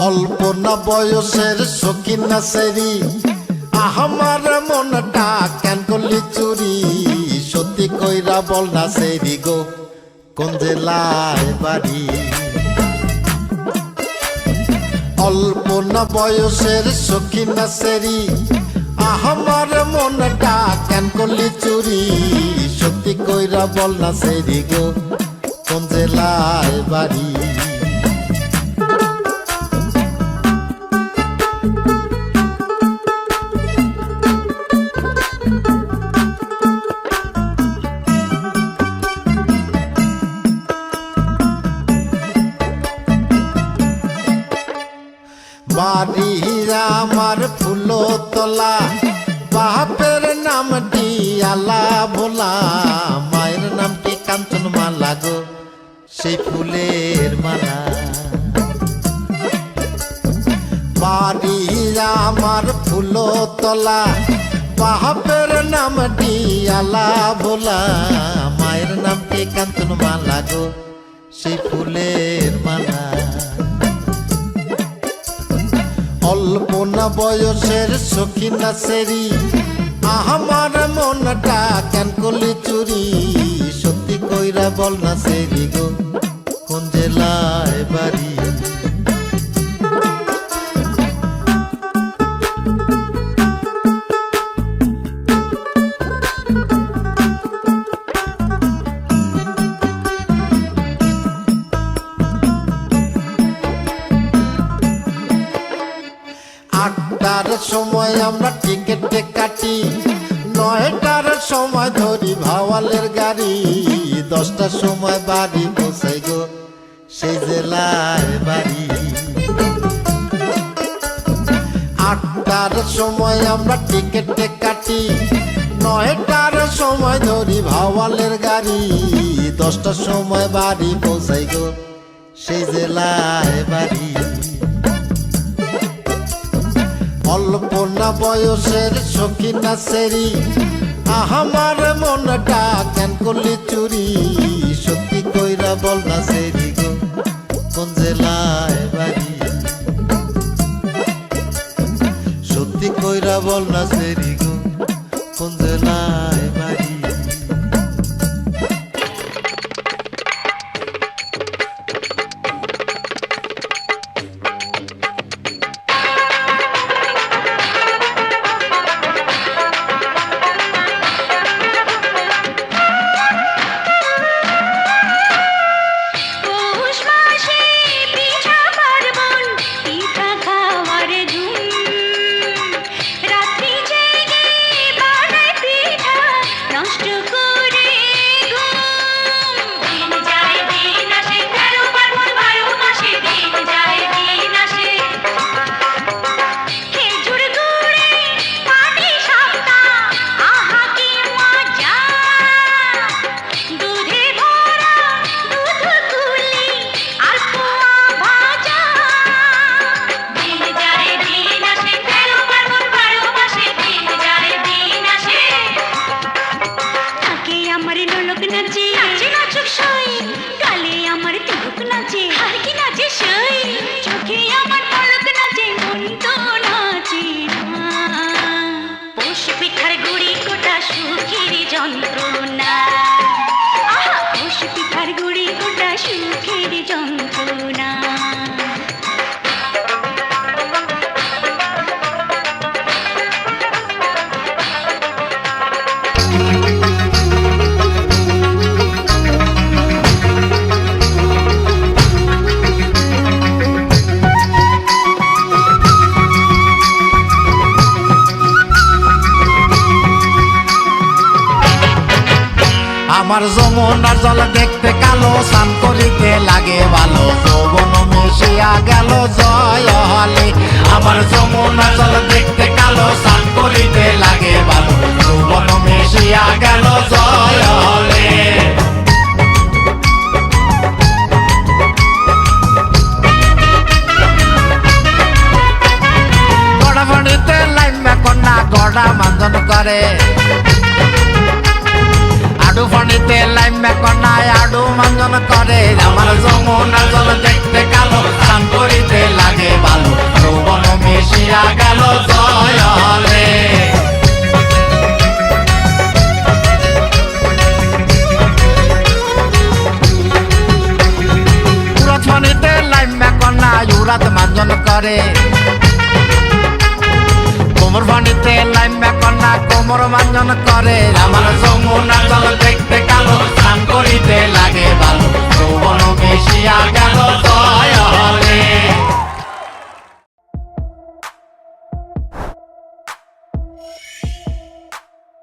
না বয়সের সখিন না সেরি আমার মনটা কেন করলি চুরি? সত্যি কইরা বল না সেরি গো, কোন জেলায় বাড়ি? অল্প না বয়সের সখী না সেরি আমার মনটা কেন করলি চুরি? সত্যি কইরা বল না সেরি গো, কোন জেলায় বাড়ি? বাড়ি আমার ফুলো তোলা। বাপের নামটি আলা ভোলা। মায়ের নামটি কাঞ্চন মালা গো? সেই ফুলের মালা। বাড়ি আমার ফুলো তোলা। বাপের নামটি আলা ভোলা। মায়ের নামটি কাঞ্চন মালা গো? সেই ফুলের অল্প না বয়সের সখী না সেরি। আমার মনটা কেন করলি চুরি? সত্যি কইরা বল না সেরি গো। সময় আমরা টিকেটে কাটি। নয়টার সময় ধরি ভাওয়ালের গাড়ি। দশটার সময় বাড়ি বসাই গো সেই জেলায় বাড়ি। আটটার সময় আমরা টিকেটে কাটি। নয়টার সময় ধরি ভাওয়ালের গাড়ি। দশটার সময় বাড়ি পৌঁছাই গো সেই জেলায় বাড়ি। অল্প না বয়সের সখী না সেরি আহামার মনটা কেন করলি চুরি? সত্যি কইরা বল না সেরি গো, কোন জেলায় বাড়ি? সত্যি কইরা বল না সেরি গো, কোন জেলায় नचे আমার যমুনার জল দেখতে কালো, স্নান করিতে লাগে ভালো। যৌবন মিশিয়া গেল জয় হলে আমার যমুনার জল দেখতে কালো, স্নান করিতে লাগে ভালো। যৌবন মিশিয়া গেল জয় হলে গড়া মান্দন করে। জাদু ফণিতে লাইমে আডু মাঞ্জন করে। আমার যমুনা জল দেখতে কালো, স্নান করিতে লাগে ভালো যৌবন মিশিয়া গেল জয়লে লাইমে কনায় উরাত মাঞ্জন করে। কোমর বাণীতে লাইম্যা কন্যা কোমর মাঞ্জন করে। আমার যমুনা জল দেখতে কালো, স্নান করিতে লাগে ভালো